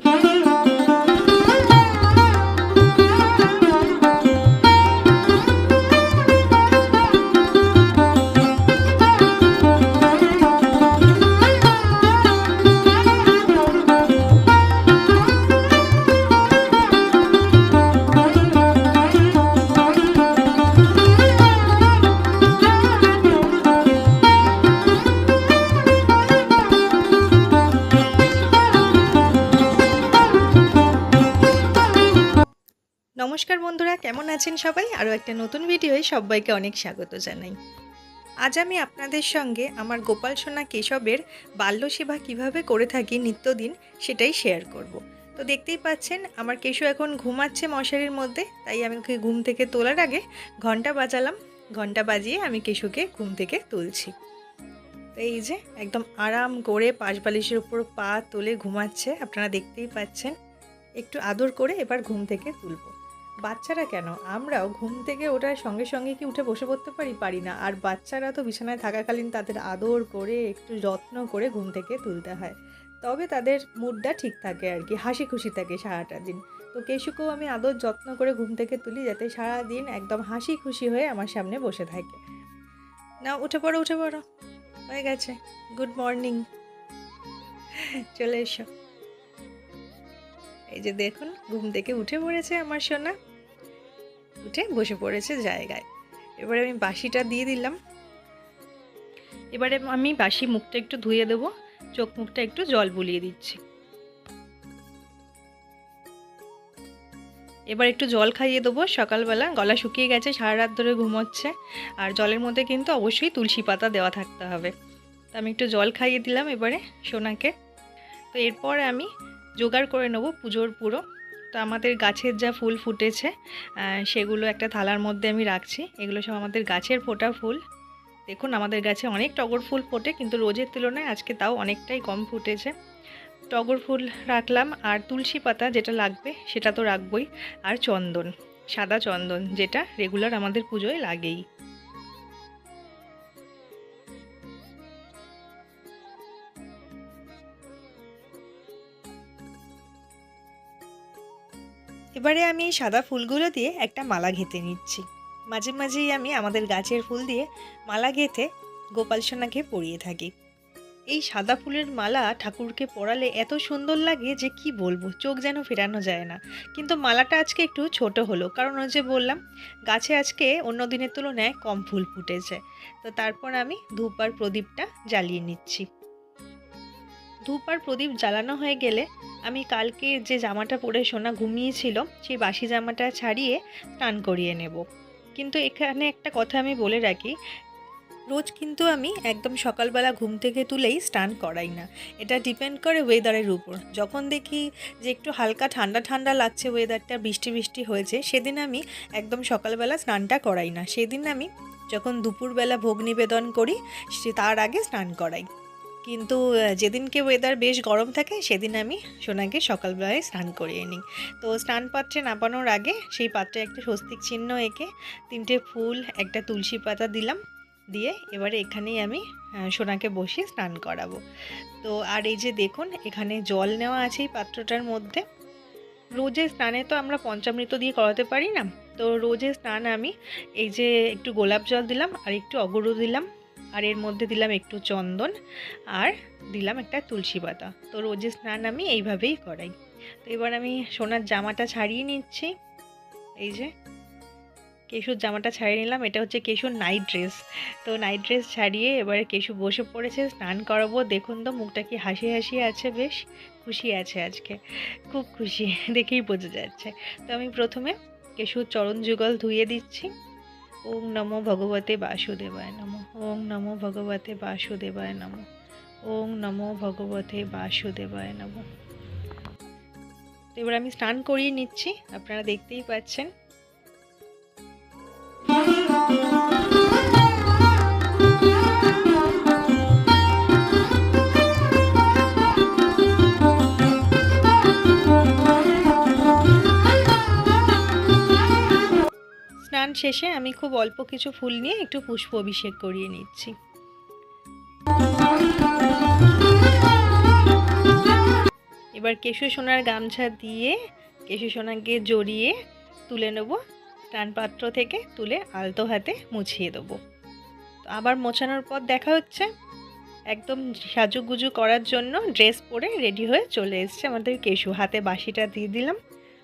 Mm-hmm. কেমন আছেন সবাই? আরও একটা নতুন ভিডিওয় সবাইকে অনেক স্বাগত জানাই। আজ আমি আপনাদের সঙ্গে আমার গোপাল সোনা কেশবের বাল্যসেবা কীভাবে করে থাকি নিত্যদিন সেটাই শেয়ার করব। তো দেখতেই পাচ্ছেন, আমার কেশু এখন ঘুমাচ্ছে মশারির মধ্যে, তাই আমি ওকে ঘুম থেকে তোলার আগে ঘণ্টা বাজালাম। ঘণ্টা বাজিয়ে আমি কেশুকে ঘুম থেকে তুলছি। তো এই যে একদম আরাম করে পাশ বালিশের উপর পা তুলে ঘুমাচ্ছে, আপনারা দেখতেই পাচ্ছেন। একটু আদর করে এবার ঘুম থেকে তুলবো। বাচ্চারা কেন? আমরাও ঘুম থেকে ওঠার সঙ্গে সঙ্গে কি উঠে বসে পড়তে পারি? পারি না। আর বাচ্চারা তো বিছানায় থাকাকালীন তাদের আদর করে, একটু যত্ন করে ঘুম থেকে তুলতে হয়। তবে তাদের মুডটা ঠিক থাকে আর কি হাসি খুশি থাকে সারাটা দিন। তো কেশুকেও আমি আদর যত্ন করে ঘুম থেকে তুলি যাতে সারা দিন একদম হাসি খুশি হয়ে আমার সামনে বসে থাকে। না উঠে পড়ো উঠে পড়ো। হয়ে গেছে। Good morning. চলে এসো। এই যে দেখুন, ঘুম থেকে উঠে পড়েছে আমার সোনা। উঠে বসে পড়েছে জায়গায়। এবারে আমি বাসিটা দিয়ে দিলাম। এবারে আমি বাসি মুখটা একটু ধুয়ে দেবো, চোখ মুখটা একটু জল বুলিয়ে দিচ্ছি। এবার একটু জল খাইয়ে দেবো, সকালবেলা গলা শুকিয়ে গেছে, সারা রাত ধরে ঘুমোচ্ছে, আর জলের মধ্যে কিন্তু অবশ্যই তুলসী পাতা দেওয়া থাকতে হবে। তো আমি একটু জল খাইয়ে দিলাম এবারে সোনাকে। তো এরপর আমি জোগাড় করে নেব পুজোর পুরো। তো আমাদের গাছের যা ফুল ফুটেছে সেগুলো একটা থালার মধ্যে আমি রাখছি। এগুলো সব আমাদের গাছের ফোটা ফুল। দেখুন, আমাদের গাছে অনেক টগর ফুল ফোটে, কিন্তু রোজের তুলনায় আজকে তাও অনেকটাই কম ফুটেছে। টগর ফুল রাখলাম, আর তুলসী পাতা যেটা লাগবে, সেটা তো রাখবই। আর চন্দন, সাদা চন্দন, যেটা রেগুলার আমাদের পুজোয় লাগেই। এবারে আমি সাদা ফুলগুলো দিয়ে একটা মালা ঘেঁথে নিচ্ছি। মাঝে মাঝেই আমি আমাদের গাছের ফুল দিয়ে মালা গেঁথে গোপাল সোনাকে পরিয়ে থাকি। এই সাদা ফুলের মালা ঠাকুরকে পরালে এত সুন্দর লাগে যে কি বলব, চোখ যেন ফেরানো যায় না। কিন্তু মালাটা আজকে একটু ছোট হলো, কারণ ওই যে বললাম, গাছে আজকে অন্য দিনের তুলনায় কম ফুল ফুটেছে। তো তারপর আমি ধূপ আর প্রদীপটা জ্বালিয়ে নিচ্ছি। ধূপ আর প্রদীপ জ্বালানো হয়ে গেলে আমি কালকে যে জামাটা পরে সোনা ঘুমিয়েছিল, সেই বাসি জামাটা ছাড়িয়ে স্নান করিয়ে নেব। কিন্তু এখানে একটা কথা আমি বলে রাখি, রোজ কিন্তু আমি একদম সকালবেলা ঘুম থেকে তুলেই স্নান করাই না। এটা ডিপেন্ড করে ওয়েদারের উপর। যখন দেখি যে একটু হালকা ঠান্ডা ঠান্ডা লাগছে ওয়েদারটা বৃষ্টি বৃষ্টি হয়েছে, সেদিন আমি একদম সকালবেলা স্নানটা করাই না। সেদিন আমি যখন দুপুরবেলা ভোগ নিবেদন করি, সে তার আগে স্নান করাই। কিন্তু যেদিনকে ওয়েদার বেশ গরম থাকে, সেদিন আমি সোনাকে সকালবেলায় স্নান করিয়ে নিই। তো স্নান পাত্রে নামানোর আগে সেই পাত্রে একটা স্বস্তিক চিহ্ন এঁকে তিনটে ফুল, একটা তুলসী পাতা দিলাম, দিয়ে এবারে এখানেই আমি সোনাকে বসিয়ে স্নান করাবো। তো আর এই যে দেখুন, এখানে জল নেওয়া আছে এই পাত্রটার মধ্যে। রোজের স্নানে তো আমরা পঞ্চামৃত দিয়ে করাতে পারি না। তো রোজের স্নান আমি এই যে একটু গোলাপ জল দিলাম, আর একটু অগরু দিলাম আর এর মধ্যে দিলাম একটু চন্দন আর দিলাম একটা তুলসী পাতা। তো রোজে স্নান আমি এইভাবেই করাই। তো এবার আমি সোনার জামাটা ছাড়িয়ে নিচ্ছি। এই যে কেশুর জামাটা ছাড়িয়ে নিলাম। এটা হচ্ছে কেশুর নাইট ড্রেস। তো নাইট ড্রেস ছাড়িয়ে এবারে কেশু বসে পড়েছে, স্নান করাবো। দেখুন তো মুখটা কি হাসি হাসি আছে, বেশ খুশি আছে আজকে। খুব খুশি, দেখেই বোঝা যাচ্ছে। তো আমি প্রথমে কেশুর চরণ যুগল ধুয়ে দিচ্ছি। ওং নমো ভগবতে বাসুদেবায় নমো ওং নমো ভগবতে বাসুদেবায় নমো ওং নমো ভগবতে বাসুদেবায় নমো। তো এবার আমি স্নান করিয়ে নিচ্ছি, আপনারা দেখতেই পাচ্ছেন। শেষে আমি খুব অল্প কিছু ফুল নিয়ে একটু পুষ্প অভিষেক করিয়ে নিচ্ছি। এবার কেশু সোনার গামছা দিয়ে, কেশু সোনাকে জড়িয়ে তুলে নেব। পাত্র থেকে তুলে আলতো হাতে মুছিয়ে দেবো। তো আবার মোছানোর পর দেখা হচ্ছে। একদম সাজুগুজু করার জন্য ড্রেস পরে রেডি হয়ে চলে এসছে আমাদের কেশু। হাতে বাসিটা দিয়ে দিলাম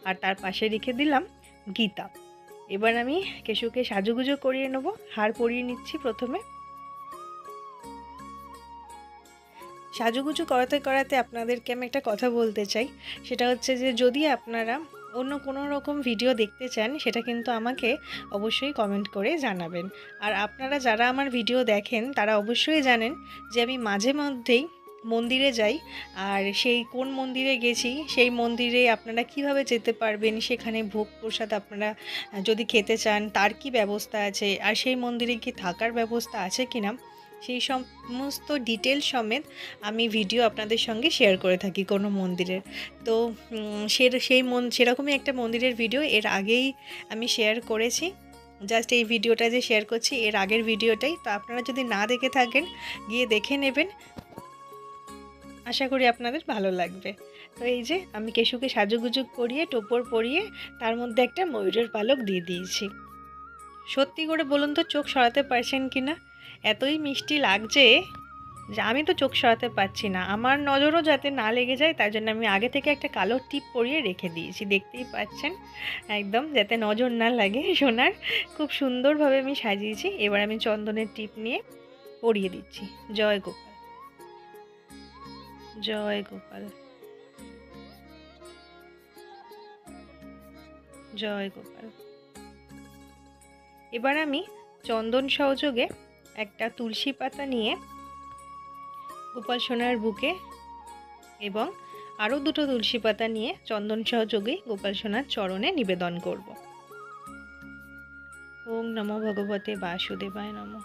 আর তার পাশে রেখে দিলাম গীতা। এবার আমি কেশুকে সাজুগুজু করিয়ে নেব। হার পরিয়ে নিচ্ছি প্রথমে। সাজুগুজু করাতে করাতে আপনাদেরকে আমি একটা কথা বলতে চাই। সেটা হচ্ছে যে, যদি আপনারা অন্য কোনো রকম ভিডিও দেখতে চান, সেটা কিন্তু আমাকে অবশ্যই কমেন্ট করে জানাবেন। আর আপনারা যারা আমার ভিডিও দেখেন, তারা অবশ্যই জানেন যে, আমি মাঝে মধ্যেই মন্দিরে যাই, আর সেই কোন মন্দিরে গেছি, সেই মন্দিরে আপনারা কীভাবে যেতে পারবেন, সেখানে ভোগ প্রসাদ আপনারা যদি খেতে চান, তার কি ব্যবস্থা আছে, আর সেই মন্দিরে কি থাকার ব্যবস্থা আছে কিনা, সেই সমস্ত ডিটেল সমেত আমি ভিডিও আপনাদের সঙ্গে শেয়ার করে থাকি কোনো মন্দিরের তো সে সেই মন, সেরকমই একটা মন্দিরের ভিডিও এর আগেই আমি শেয়ার করেছি। জাস্ট এই ভিডিওটা যে শেয়ার করছি, এর আগের ভিডিওটাই তো আপনারা যদি না দেখে থাকেন, গিয়ে দেখে নেবেন। আশা করি আপনাদের ভালো লাগবে। তো এই যে আমি কেশুকে সাজুগুজু করিয়ে, টোপর পরিয়ে, তার মধ্যে একটা ময়ূরের পালক দিয়ে দিয়েছি। সত্যি করে বলুন তো চোখ সরাতে পারছেন কি না? এতই মিষ্টি লাগছে যে আমি তো চোখ সরাতে পারছি না। আমার নজরও যাতে না লেগে যায়, তার জন্য আমি আগে থেকে একটা কালো টিপ পরিয়ে রেখে দিয়েছি। দেখতেই পাচ্ছেন, একদম যাতে নজর না লাগে সোনার। খুব সুন্দরভাবে আমি সাজিয়েছি। এবার আমি চন্দনের টিপ নিয়ে পরিয়ে দিচ্ছি। জয় গোপাল। জয় গোপাল। জয় গোপাল। এবার আমি চন্দন সহযোগে একটা তুলসী পাতা নিয়ে গোপাল সোনার বুকে এবং আরও দুটো তুলসী পাতা নিয়ে চন্দন সহযোগে গোপাল সোনার চরণে নিবেদন করব। ওং নমো ভগবতে বাসুদেবায় নম।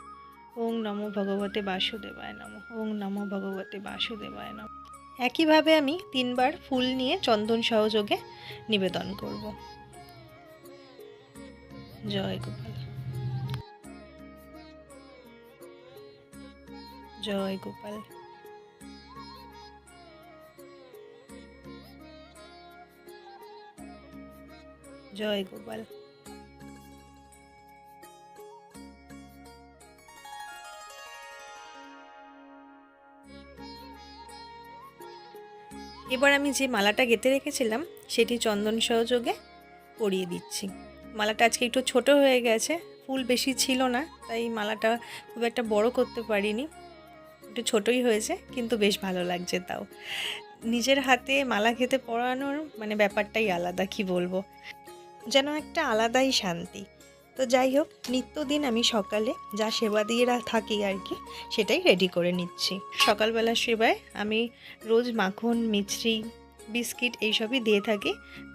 ওং নমো ভগবতে বাসুদেবায় নম। ওং নমো ভগবতে বাসুদেবায় নম। একইভাবে আমি তিনবার ফুল নিয়ে চন্দন সহযোগে নিবেদন করব। জয় গোপাল। জয় গোপাল। জয় গোপাল। এবার আমি যে মালাটা গেঁথে রেখেছিলাম, সেটি চন্দন সহযোগে পরিয়ে দিচ্ছি। মালাটা আজকে একটু ছোট হয়ে গেছে, ফুল বেশি ছিল না, তাই মালাটা খুব একটা বড় করতে পারিনি। একটু ছোটই হয়েছে, কিন্তু বেশ ভালো লাগছে তাও। নিজের হাতে মালা খেতে পরানোর মানে ব্যাপারটাই আলাদা, কি বলব? যেন একটা আলাদাই শান্তি। তো যাই হোক, নিত্যদিন আমি সকালে যা সেবা দিয়ে থাকি আর কি, সেটাই রেডি করে নিচ্ছি। সকালবেলার সেবায় আমি রোজ মাখন, মিছরি, বিস্কিট এইসবই দিয়ে থাকি।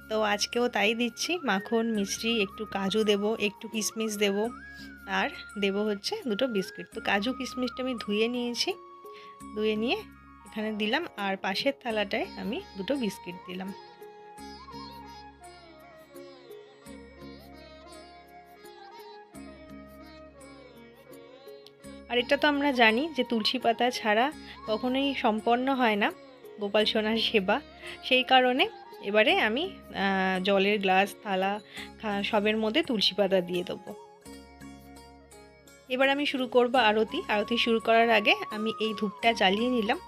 তো আজকেও তাই দিচ্ছি, মাখন, মিছরি, একটু কাজু দেব, একটু কিশমিশ দেব, আর দেব হচ্ছে দুটো বিস্কিট। তো কাজু কিশমিশটা আমি ধুয়ে নিয়েছি, ধুয়ে নিয়ে এখানে দিলাম, আর পাশের থালাটায় আমি দুটো বিস্কিট দিলাম। আর এটা তো আমরা জানি যে তুলসী পাতা ছাড়া কখনোই সম্পন্ন হয় না, গোপাল সোনার সেবা। সেই কারণে এবারে আমি জলের গ্লাস, থালা সবের মধ্যে তুলসী পাতা দিয়ে দেবো। এবার আমি শুরু করব আরতি। আরতি শুরু করার আগে আমি এই ধূপটা জ্বালিয়ে নিলাম।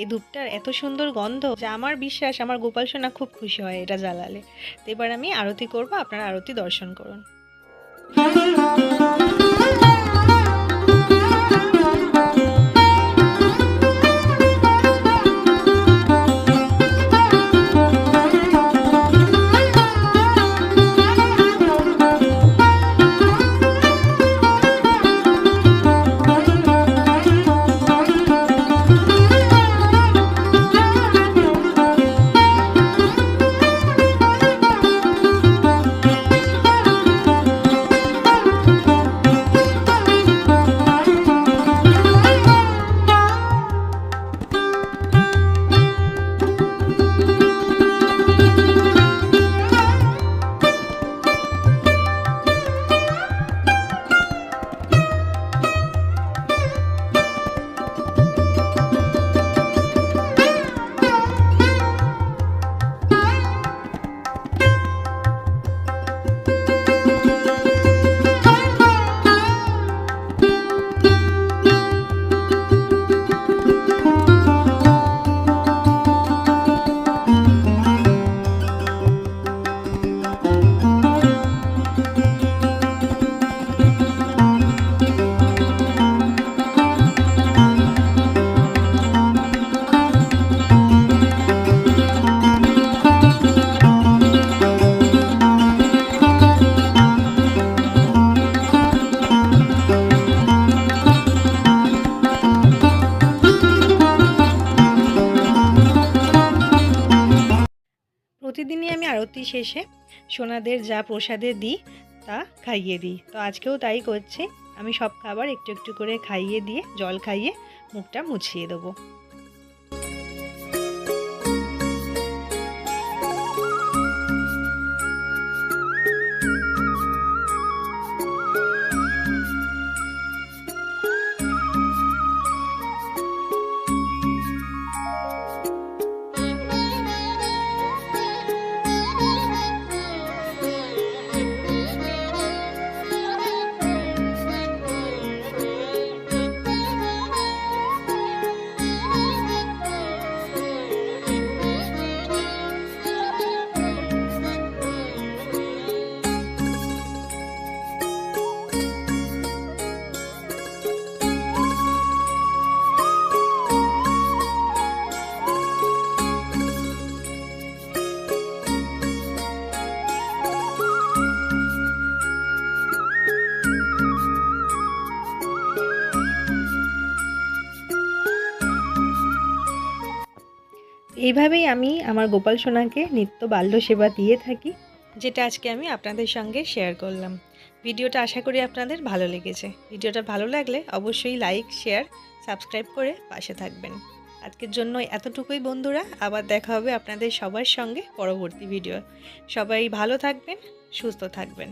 এই ধূপটার এত সুন্দর গন্ধ যে আমার বিশ্বাস, আমার গোপাল সোনা খুব খুশি হয় এটা জ্বালালে। তো এবার আমি আরতি করব, আপনারা আরতি দর্শন করুন। প্রতিদিনই আমি আরতি শেষে সোনাদের যা প্রসাদে দিই, তা খাইয়ে দিই। তো আজকেও তাই করছে। আমি সব খাবার একটু একটু করে খাইয়ে দিয়ে, জল খাইয়ে মুখটা মুছিয়ে দেবো। এইভাবেই আমি আমার গোপাল সোনাকে নিত্য বাল্য সেবা দিয়ে থাকি। যেটা আজকে আমি আপনাদের সঙ্গে শেয়ার করলাম। ভিডিওটা আশা করি আপনাদের ভালো লেগেছে। ভিডিওটা ভালো লাগলে অবশ্যই লাইক শেয়ার সাবস্ক্রাইব করে পাশে থাকবেন। আজকের জন্য এতটুকুই বন্ধুরা, আবার দেখা হবে আপনাদের সবার সঙ্গে পরবর্তী ভিডিও সবাই ভালো থাকবেন, সুস্থ থাকবেন।